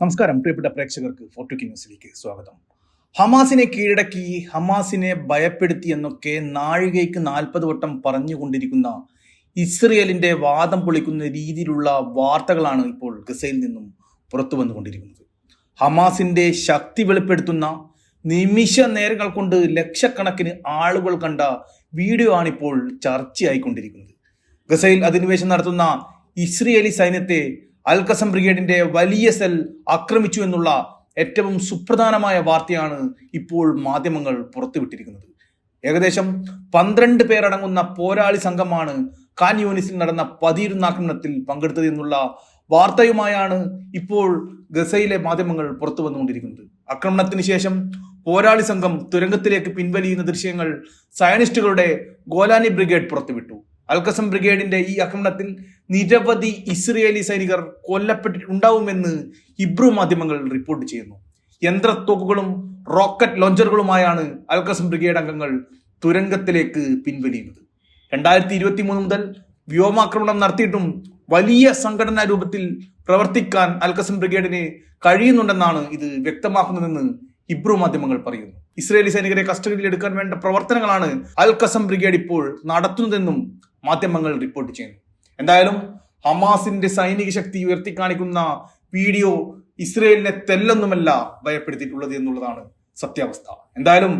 നമസ്കാരം. പ്രിയപ്പെട്ട പ്രേക്ഷകർക്ക് ഫോർട്ടുക്കി ന്യൂസിലേക്ക് സ്വാഗതം. ഹമാസിനെ കീഴടക്കി ഹമാസിനെ ഭയപ്പെടുത്തി എന്നൊക്കെ നാഴികയ്ക്ക് നാൽപ്പത് വട്ടം പറഞ്ഞുകൊണ്ടിരിക്കുന്ന ഇസ്രയേലിന്റെ വാദം പൊളിക്കുന്ന രീതിയിലുള്ള വാർത്തകളാണ് ഇപ്പോൾ ഗസയിൽ നിന്നും പുറത്തു വന്നുകൊണ്ടിരിക്കുന്നത്. ഹമാസിന്റെ ശക്തി വെളിപ്പെടുത്തുന്ന നിമിഷ നേരങ്ങൾ കൊണ്ട് ലക്ഷക്കണക്കിന് ആളുകൾ കണ്ട വീഡിയോ ആണിപ്പോൾ ചർച്ചയായിക്കൊണ്ടിരിക്കുന്നത്. ഗസയിൽ അധിനിവേശം നടത്തുന്ന ഇസ്രയേലി സൈന്യത്തെ അൽക്കസം ബ്രിഗേഡിന്റെ വലിയ സെൽ ആക്രമിച്ചു എന്നുള്ള ഏറ്റവും സുപ്രധാനമായ വാർത്തയാണ് ഇപ്പോൾ മാധ്യമങ്ങൾ പുറത്തുവിട്ടിരിക്കുന്നത്. ഏകദേശം പന്ത്രണ്ട് പേരടങ്ങുന്ന പോരാളി സംഘമാണ് കാൻ യൂണിസിൽ നടന്ന പതിരുന്നാക്രമണത്തിൽ പങ്കെടുത്തത് എന്നുള്ള വാർത്തയുമായാണ് ഇപ്പോൾ ഗസയിലെ മാധ്യമങ്ങൾ പുറത്തു വന്നുകൊണ്ടിരിക്കുന്നത്. ആക്രമണത്തിന് ശേഷം പോരാളി സംഘം തുരങ്കത്തിലേക്ക് പിൻവലിയുന്ന ദൃശ്യങ്ങൾ സയനിസ്റ്റുകളുടെ ഗോലാനി ബ്രിഗേഡ് പുറത്തുവിട്ടു. അൽക്കസം ബ്രിഗേഡിന്റെ ഈ ആക്രമണത്തിൽ നിരവധി ഇസ്രയേലി സൈനികർ കൊല്ലപ്പെട്ടിട്ടുണ്ടാവുമെന്ന് ഇബ്രു മാധ്യമങ്ങൾ റിപ്പോർട്ട് ചെയ്യുന്നു. യന്ത്രത്തോക്കുകളും റോക്കറ്റ് ലോഞ്ചറുകളുമായാണ് അൽക്കസം ബ്രിഗേഡ് അംഗങ്ങൾ തുരങ്കത്തിലേക്ക് പിൻവലിയുന്നത്. രണ്ടായിരത്തി ഇരുപത്തി മൂന്ന് മുതൽ വ്യോമാക്രമണം നടത്തിയിട്ടും വലിയ സംഘടനാ രൂപത്തിൽ പ്രവർത്തിക്കാൻ അൽക്കസം ബ്രിഗേഡിന് കഴിയുന്നുണ്ടെന്നാണ് ഇത് വ്യക്തമാക്കുന്നതെന്ന് ഇബ്രു മാധ്യമങ്ങൾ പറയുന്നു. ഇസ്രയേലി സൈനികരെ കസ്റ്റഡിയിൽ എടുക്കാൻ വേണ്ട പ്രവർത്തനങ്ങളാണ് അൽ കസം ബ്രിഗേഡ് ഇപ്പോൾ നടത്തുന്നതെന്നും മാധ്യമങ്ങൾ റിപ്പോർട്ട് ചെയ്യുന്നു. എന്തായാലും ഹമാസിന്റെ സൈനിക ശക്തി ഉയർത്തി കാണിക്കുന്ന വീഡിയോ ഇസ്രയേലിനെ തെല്ലൊന്നുമല്ല ഭയപ്പെടുത്തിയിട്ടുള്ളത് എന്നുള്ളതാണ് സത്യാവസ്ഥ. എന്തായാലും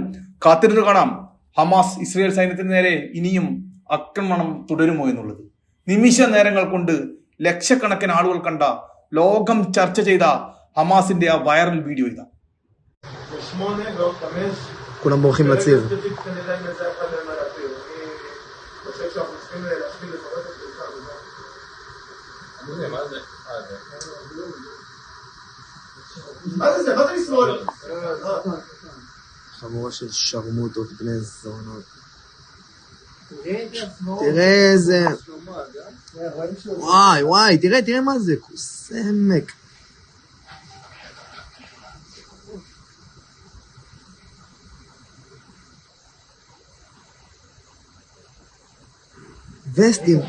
കാത്തിരുന്ന് കാണാം. ഹമാസ് ഇസ്രയേൽ സൈന്യത്തിന് നേരെ ഇനിയും ആക്രമണം തുടരുമോ എന്നുള്ളത്. നിമിഷ നേരങ്ങൾ കൊണ്ട് ലക്ഷക്കണക്കിന് ആളുകൾ കണ്ട ലോകം ചർച്ച ചെയ്ത ഹമാസിന്റെ ആ വൈറൽ വീഡിയോ ഇതാണ് כולם בורחים לציר. חבורה של שרמוטות בני זונות. תראה איזה... וואי וואי, תראה, תראה מה זה, קוסמק. וסטים.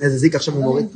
איזה זיק עכשיו הוא מוריד.